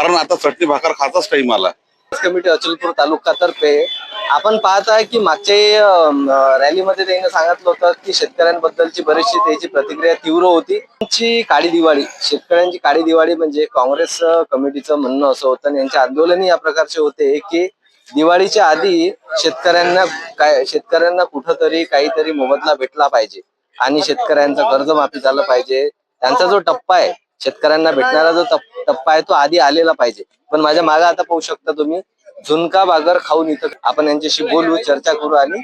कारण आता चटणी भाकर खाचाच टाइम आला कमिटी अचलपूर तालुका तर्फे आपण पाहत आहे की मागच्या रॅलीमध्ये त्यांनी सांगितलं होतं की शेतकऱ्यांबद्दलची बरीचशी त्याची प्रतिक्रिया तीव्र होती. त्यांची काळी दिवाळी शेतकऱ्यांची काळी दिवाळी म्हणजे काँग्रेस कमिटीचं म्हणणं असं होतं आणि यांचे आंदोलन या प्रकारचे होते की दिवाळीच्या आधी शेतकऱ्यांना काय शेतकऱ्यांना कुठंतरी काहीतरी मोबदला भेटला पाहिजे आणि शेतकऱ्यांचं कर्जमाफी झालं पाहिजे. त्यांचा जो टप्पा आहे शेतकऱ्यांना भेटणारा जो टप्पा टप्पा आहे तो आधी आलेला पाहिजे. पण माझ्या मागे आता पाहू शकता तुम्ही झुणका बागर खाऊन इथं आपण यांच्याशी बोलू चर्चा करू आणि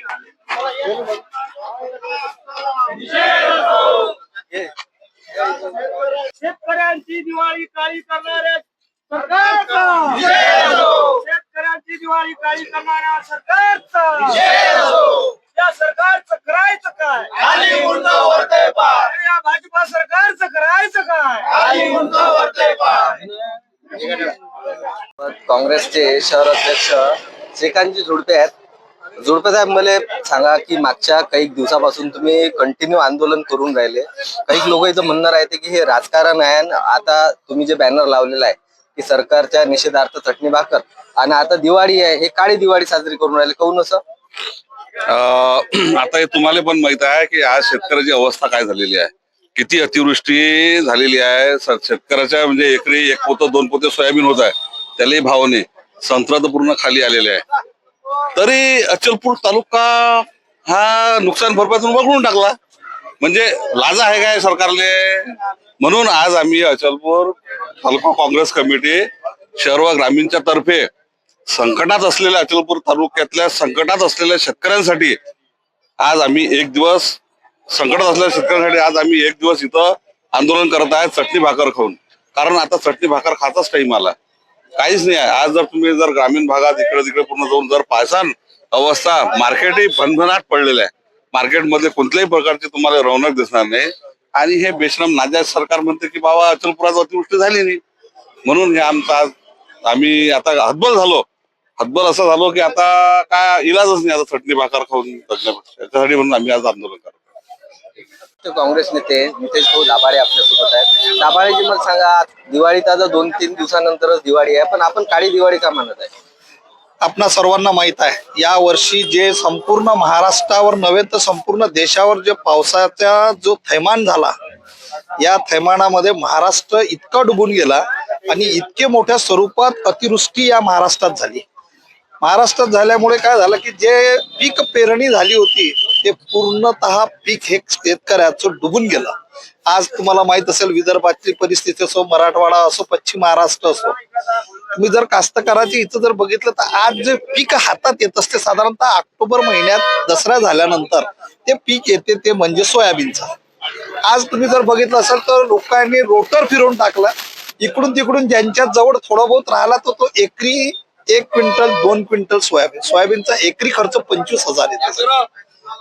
शेतकऱ्यांची दिवाळी काळी करणाऱ्या सरकारचा. शेतकऱ्यांची दिवाळी काळी करणाऱ्या सरकारचा. या सरकारचं करायचं काय? अरे या भाजपा सरकारचं करायचं काय? काँग्रेसचे शहर अध्यक्ष श्रीकांतजी झुडपे आहेत. झुडपे साहेब मला सांगा की मागच्या काही दिवसापासून तुम्ही कंटिन्यू आंदोलन करून राहिले. काही लोक इथं म्हणणार आहेत की हे राजकारण आहे आणि आता तुम्ही जे बॅनर लावलेला आहे की सरकारच्या निषेधार्थ चटणी भाकर. आणि आता दिवाळी आहे हे काळी दिवाळी साजरी करून राहिले. काऊन असं? आता हे तुम्हाला पण माहीत आहे की आज शेतकऱ्याची अवस्था काय झालेली आहे. किती अतिवृष्टी झालेली आहे. शेतकऱ्याच्या म्हणजे एकरी एक पोत दोन पोते सोयाबीन होत आहे. त्यालाही भाव नाही संत्रा तर पूर्ण खाली आलेले आहे. तरी अचलपूर तालुका हा नुकसान भरपाईतून वगळून टाकला. म्हणजे लाजा आहे काय सरकारले? म्हणून आज आम्ही अचलपूर तालुका काँग्रेस कमिटी शहर व ग्रामीणच्या तर्फे संकटात असलेल्या अचलपूर तालुक्यातल्या संकटात असलेल्या शेतकऱ्यांसाठी आज आम्ही एक दिवस संकटात असलेल्या शेतकऱ्यांसाठी आज आम्ही एक दिवस इथं आंदोलन करत आहे चटणी भाकर खाऊन. कारण आता चटणी भाकर खाचाच टाइम आला. काहीच नाही आहे. आज जर तुम्ही जर ग्रामीण भागात इकडे तिकडे पूर्ण जाऊन जर पाहसान अवस्था मार्केटही भनभनाट पडलेलं आहे. मार्केटमध्ये कोणत्याही प्रकारची तुम्हाला रौनक दिसणार नाही. आणि हे बेशरम नाजायज सरकार म्हणते की बाबा अचलपुरात अतिवृष्टी झाली नाही. म्हणून हे आमचा आज आम्ही आता हतबल झालो. हतबल असं झालो की आता काय इलाजच नाही आता चटणी भाकर खाऊन जगण्यापेक्षा याच्यासाठी म्हणून आम्ही आज आंदोलन करतो ते काँग्रेस नेते नितेश भाऊ दाभाडे आपल्यासोबत आहेत. दाभाडेजी मला सांगा दिवाळीत आता दोन तीन दिवसानंतरच दिवाळी आहे पण आपण काळी दिवाळी का म्हणत आहे? आपणा सर्वांना माहीत आहे या वर्षी जे संपूर्ण महाराष्ट्रावर नव्हे तर संपूर्ण देशावर जे पावसाचा जो थैमान झाला या थैमानामध्ये महाराष्ट्र इतका डुबून गेला आणि इतके मोठ्या स्वरूपात अतिवृष्टी या महाराष्ट्रात झाली. महाराष्ट्रात झाल्यामुळे काय झालं की जे पीक पेरणी झाली होती ते पूर्णतः पीक हे शेतकऱ्याचं डुबून गेलं. आज तुम्हाला माहीत असेल विदर्भातली परिस्थिती असो मराठवाडा असो पश्चिम महाराष्ट्र असो. तुम्ही जर कास्तकाराची इथं जर बघितलं तर आज जे पीक हातात येत असते साधारणतः ऑक्टोबर महिन्यात दसरा झाल्यानंतर ते पीक येते ते म्हणजे सोयाबीनचं. आज तुम्ही जर बघितलं असेल तर लोकांनी रोटर फिरवून टाकला. इकडून तिकडून ज्यांच्या जवळ थोडा बहुत राहिला तो तो एकरी एक क्विंटल दोन क्विंटल सोयाबीन. सोयाबीनचा एकरी खर्च पंचवीस हजार येतो.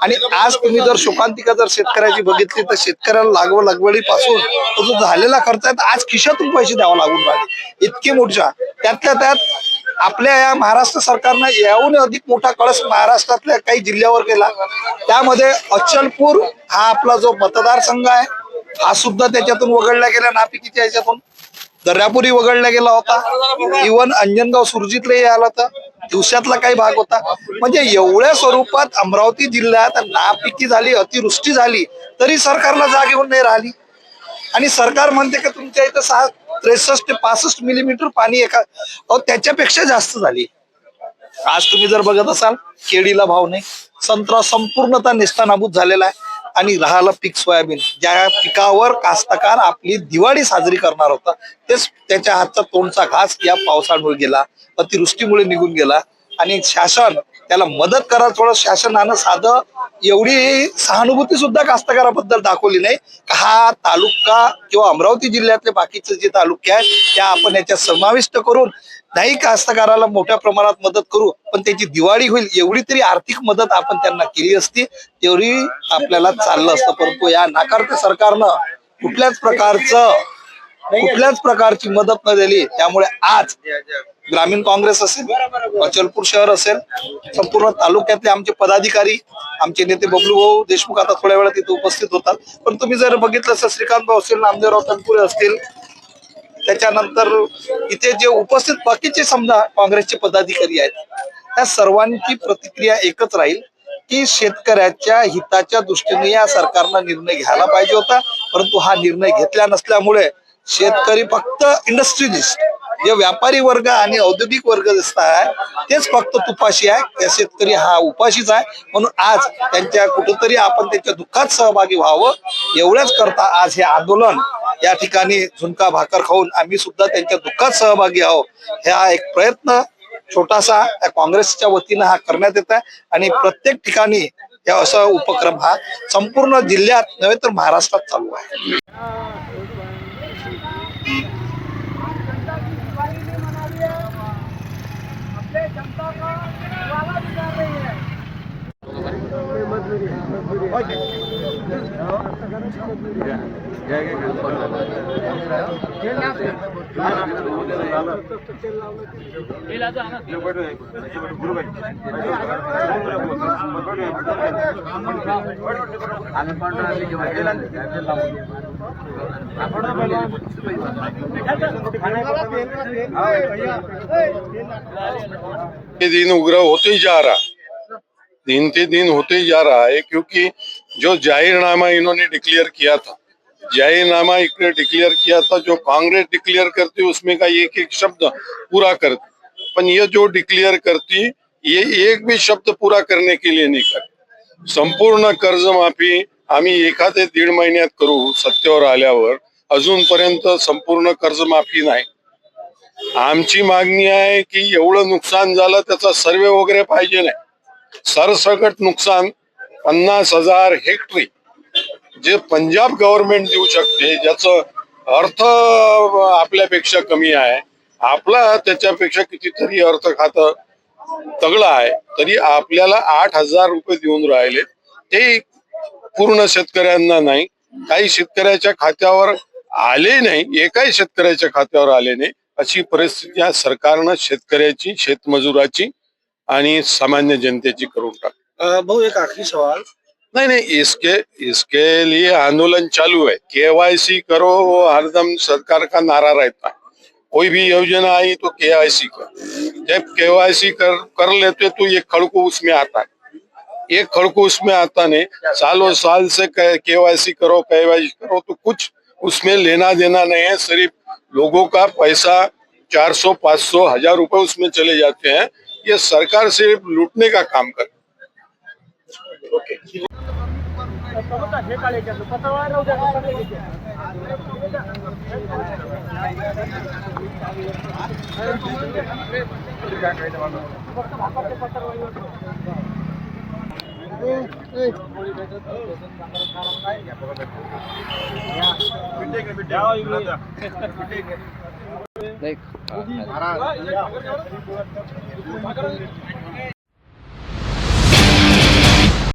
आणि आज तुम्ही जर शोकांतिका जर शेतकऱ्याची बघितली तर शेतकऱ्याला लागवड लागवडीपासून तो जो झालेला खर्च आहे आज खिशातून पैसे द्यावा लागून राहिले. इतके मोठ्या. त्यातल्या त्यात आपल्या या महाराष्ट्र सरकारनं याहून अधिक मोठा कळस महाराष्ट्रातल्या काही जिल्ह्यावर केला. त्यामध्ये अचलपूर हा आपला जो मतदारसंघ आहे हा सुद्धा त्याच्यातून वगळला गेला नापिकीच्या याच्यातून. दर्यापुरी वगळला गेला होता. इवन अंजनगाव सुरजीतलाही आला होता. दिवसातला काही भाग होता. म्हणजे एवढ्या स्वरूपात अमरावती जिल्ह्यात नापिकी झाली अतिवृष्टी झाली तरी सरकारला जाग येऊन नाही राहिली. आणि सरकार म्हणते की तुमच्या इथं सहा त्रेसष्ट ते पासष्ट मिलीमीटर पाणी एका त्याच्यापेक्षा जास्त झाली. आज तुम्ही जर बघत असाल केळीला भाव नाही. संत्रा संपूर्णतः निस्तानाभूत झालेला आहे. आणि राहिलं पीक सोयाबीन. ज्या पिकावर कास्तकार आपली दिवाळी साजरी करणार होता तेच त्याच्या हातचा तोंडचा घास या पावसामुळे गेला अतिवृष्टीमुळे निघून गेला. आणि शासन त्याला मदत करा थोडं शासनानं साधं एवढी सहानुभूती सुद्धा कास्तकाराबद्दल दाखवली नाही. हा तालुका किंवा अमरावती जिल्ह्यातले बाकीचे जे तालुके आहेत त्या आपण याच्यात समाविष्ट करून नाही कास्तकाराला मोठ्या प्रमाणात मदत करू पण त्याची दिवाळी होईल एवढी तरी आर्थिक मदत आपण त्यांना केली असती तेवढी आपल्याला चाललं असतं. परंतु या नाकारत्या सरकारनं कुठल्याच प्रकारचं कुठल्याच प्रकारची मदत न दिली त्यामुळे आज ग्रामीण काँग्रेस असेल अचलपूर शहर असेल संपूर्ण तालुक्यातले आमचे पदाधिकारी आमचे नेते बबलू भाऊ देशमुख आता थोड्या वेळात तिथे उपस्थित होतात. पण तुम्ही जर बघितलं असं श्रीकांत भाऊ असतील नामदेवराव तनपुरे असतील त्याच्यानंतर इथे जे उपस्थित बाकीचे समजा काँग्रेसचे पदाधिकारी आहेत त्या सर्वांची प्रतिक्रिया एकच राहील की शेतकऱ्याच्या हिताच्या दृष्टीने या सरकारनं निर्णय घ्यायला पाहिजे होता परंतु हा निर्णय घेतला नसल्यामुळे शेतकरी फक्त इंडस्ट्रियलिस्ट जे व्यापारी वर्ग आणि औद्योगिक वर्ग जसा आहे तेच फक्त तुपाशी आहे. त्या शेतकरी हा उपाशीच आहे. म्हणून आज त्यांच्या कुठंतरी आपण त्यांच्या दुःखात सहभागी व्हावं. एवढ्याच करता आज हे आंदोलन या ठिकाणी झुणका भाकर खाऊन आम्ही सुद्धा त्यांच्या दुःखात सहभागी आहोत. हा एक प्रयत्न छोटासा या काँग्रेसच्या वतीनं हा करण्यात येत आहे. आणि प्रत्येक ठिकाणी असा उपक्रम हा संपूर्ण जिल्ह्यात नव्हे तर महाराष्ट्रात चालू आहे अपने जनता का वादा भी कर रही है ये दिन उग्र होते ही जा रहा दिन ते दिन होते ही जा रहा है क्योंकि जो जाहिरनामा इन्होंने डिक्लेयर किया था जाहिरनामा डिक्लेयर किया था जो कांग्रेस डिक्लेयर करती उसमें का एक एक शब्द पूरा करती। पण ये जो डिक्लेयर करती ये एक भी शब्द पूरा करने के लिए नहीं करती। संपूर्ण कर्जमाफी आम्ही एखादे दीड महिन्यात करू सत्तेवर आल्यावर अजूनपर्यंत संपूर्ण कर्जमाफी नाही. आमची मागणी आहे की एवढं नुकसान झालं त्याचा सर्वे वगैरे पाहिजे नाही. सरसकट नुकसान पन्नास हजार हेक्टरी जे पंजाब गव्हर्नमेंट देऊ शकते ज्याचं अर्थ आपल्यापेक्षा कमी आहे. आपला त्याच्यापेक्षा कितीतरी अर्थ खात तगडं आहे तरी आपल्याला आठ हजार रुपये देऊन राहिले. ते पूर्ण शेतकऱ्यांना नाही. काही शेतकऱ्याच्या खात्यावर आले नाही एकाही शेतकऱ्याच्या खात्यावर आले नाही. अशी परिस्थिती या सरकारनं शेतकऱ्याची शेतमजुराची आणि सामान्य जनतेची करून टाकली. भाऊ एक आखरी सवाल। नहीं नहीं, इसके इसके लिए आंदोलन चालू है। केवाईसी करो, वो हरदम सरकार का नारा रहता है। कोई भी योजना आई तो केवाईसी कर। जब केवाईसी कर कर लेते तो ये खड़कू उसमें आता है। एक खड़कू उसमें आता नहीं। सालों साल से केवाईसी करो केवाईसी करो तो कुछ उसमें लेना देना नहीं है। सिर्फ़ लोगों का पैसा 400 500 हज़ार रुपए उसमें चले जाते हैं। ये सरकार सिर्फ़ लूटने का काम कर देख